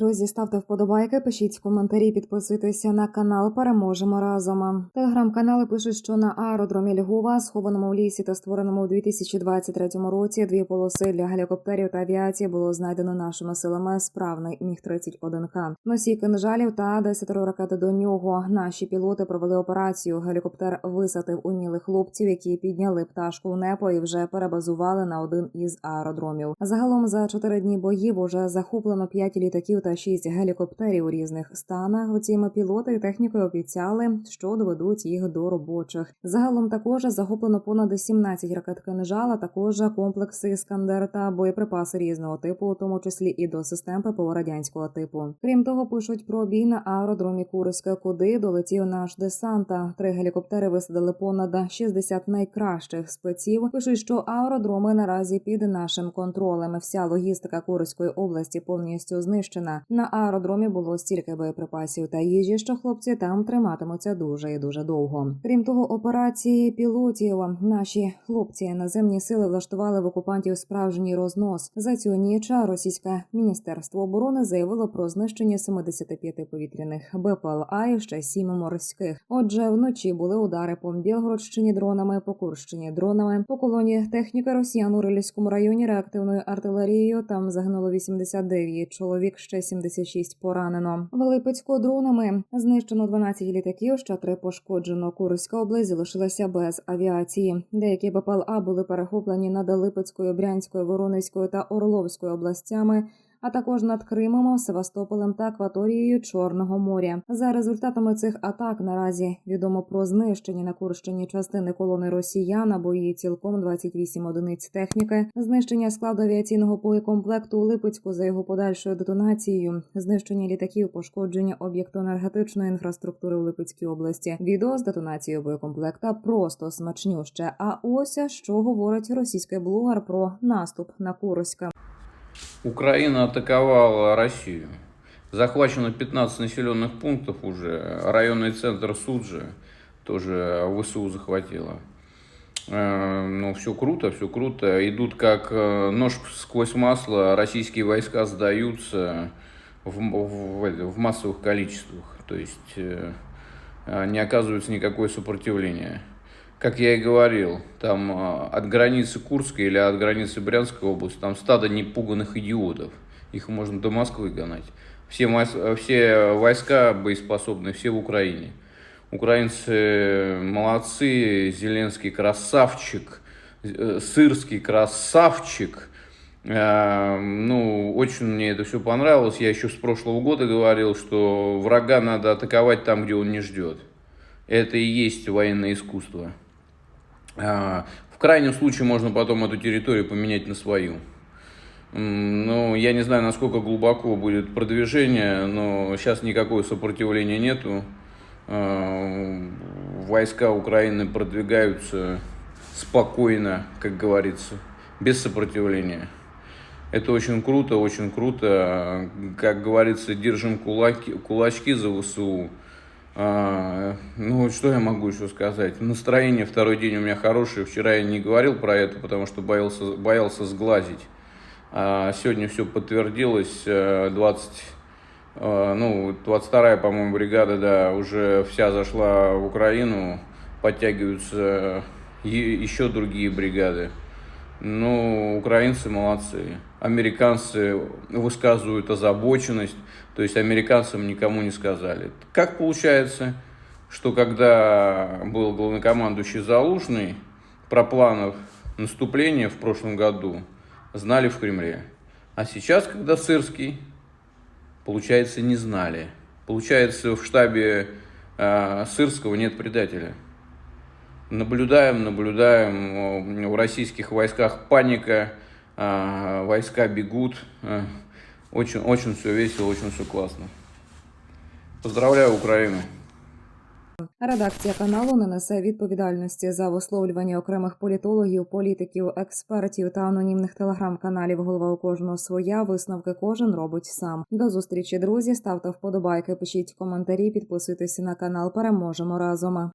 Друзі, ставте вподобайки, пишіть коментарі, підписуйтеся на канал. Переможемо разом. Телеграм-канали пишуть, що на аеродромі Львова, схованому в лісі та створеному у 2023 році, дві полоси для гелікоптерів та авіації було знайдено нашими силами справний міг 31 к Носій кинжалів та 10 ракет до нього. Наші пілоти провели операцію. Гелікоптер висадив умілих хлопців, які підняли пташку в небо і вже перебазували на один із аеродромів. Загалом за чотири дні боїв уже захоплено п'ять літаків та шість гелікоптерів у різних станах. Утім, пілоти і техніки обіцяли, що доведуть їх до робочих. Загалом також захоплено понад 17 ракет кинжала, також комплекси Іскандер та боєприпаси різного типу, у тому числі і до систем ППО радянського типу. Крім того, пишуть про бій на аеродромі Курська, куди долетів наш десанта. Три гелікоптери висадили понад 60 найкращих спеців. Пишуть, що аеродроми наразі під нашим контролем. Вся логістика Курської області повністю знищена. На аеродромі було стільки боєприпасів та їжі, що хлопці там триматимуться дуже і дуже довго. Крім того, операції пілотів наші хлопці наземні сили влаштували в окупантів справжній рознос. За цю ніч російське міністерство оборони заявило про знищення 75 повітряних БПЛА і ще сім морських. Отже, вночі були удари по Білгородщині дронами, по Курщині дронами, по колоні техніки росіян у Рильському районі реактивною артилерією. Там загинуло 89 чоловік, ще 76 поранено. В Липецьку дронами знищено 12 літаків, ще три пошкоджено. Курська область залишилася без авіації. Деякі БПЛА були перехоплені над Липецькою, Брянською, Воронезькою та Орловською областями. А також над Кримом, Севастополем та акваторією Чорного моря. За результатами цих атак наразі відомо про знищення на Курщині частини колони росіян або її цілком 28 одиниць техніки, знищення складу авіаційного боєкомплекту у Липецьку за його подальшою детонацією, знищення літаків, пошкодження об'єкту енергетичної інфраструктури в Липецькій області. Відео з детонацією боєкомплекта просто смачнюще. А ось що говорить російський блогер про наступ на Курська. Украина атаковала Россию. Захвачено 15 населенных пунктов уже. Районный центр Суджи тоже ВСУ захватила. Э, Ну, все круто, все круто. Идут как э, нож сквозь масло. Российские войска сдаются в, в- в- массовых количествах. То есть э, не оказывается никакое сопротивление. Как я и говорил, там э, от границы Курской или от границы Брянской области, там стадо непуганных идиотов. Их можно до Москвы гонать. Все, э, все войска боеспособны, все в Украине. Украинцы молодцы, Зеленский красавчик, э, Сырский красавчик. Э, Ну, очень мне это все понравилось. Я еще с прошлого года говорил, что врага надо атаковать там, где он не ждет. Это и есть военное искусство. А, В крайнем случае можно потом эту территорию поменять на свою. Ну, я не знаю, насколько глубоко будет продвижение, но сейчас никакого сопротивления нету. А, Войска Украины продвигаются спокойно, как говорится, без сопротивления. Это очень круто, очень круто. Как говорится, держим кулаки, кулачки за ВСУ. А, ну, что я могу еще сказать? Настроение второй день у меня хорошее. Вчера я не говорил про это, потому что боялся, боялся сглазить. А сегодня все подтвердилось. э, 20, э, ну, 22-я, по-моему, бригада, да, уже вся зашла в Украину. Подтягиваются е- еще другие бригады. Ну, украинцы молодцы. Американцы высказывают озабоченность, то есть американцам никому не сказали. Как получается, что когда был главнокомандующий Залужный, про планов наступления в прошлом году знали в Кремле. А сейчас, когда Сырский, получается, не знали. Получается, в штабе э, Сырского нет предателя. Наблюдаем, наблюдаем. э, В российских войсках паника, э, войска бегут. э, Очень, очень все весело, очень все классно. Поздравляю Украину. Редакція каналу не несе відповідальності за висловлювання окремих політологів, політиків, експертів та анонімних телеграм-каналів. Голова у кожного своя висновки кожен робить сам. До зустрічі, друзі. Ставте вподобайки, пишіть коментарі, підписуйтесь на канал. Переможемо разом.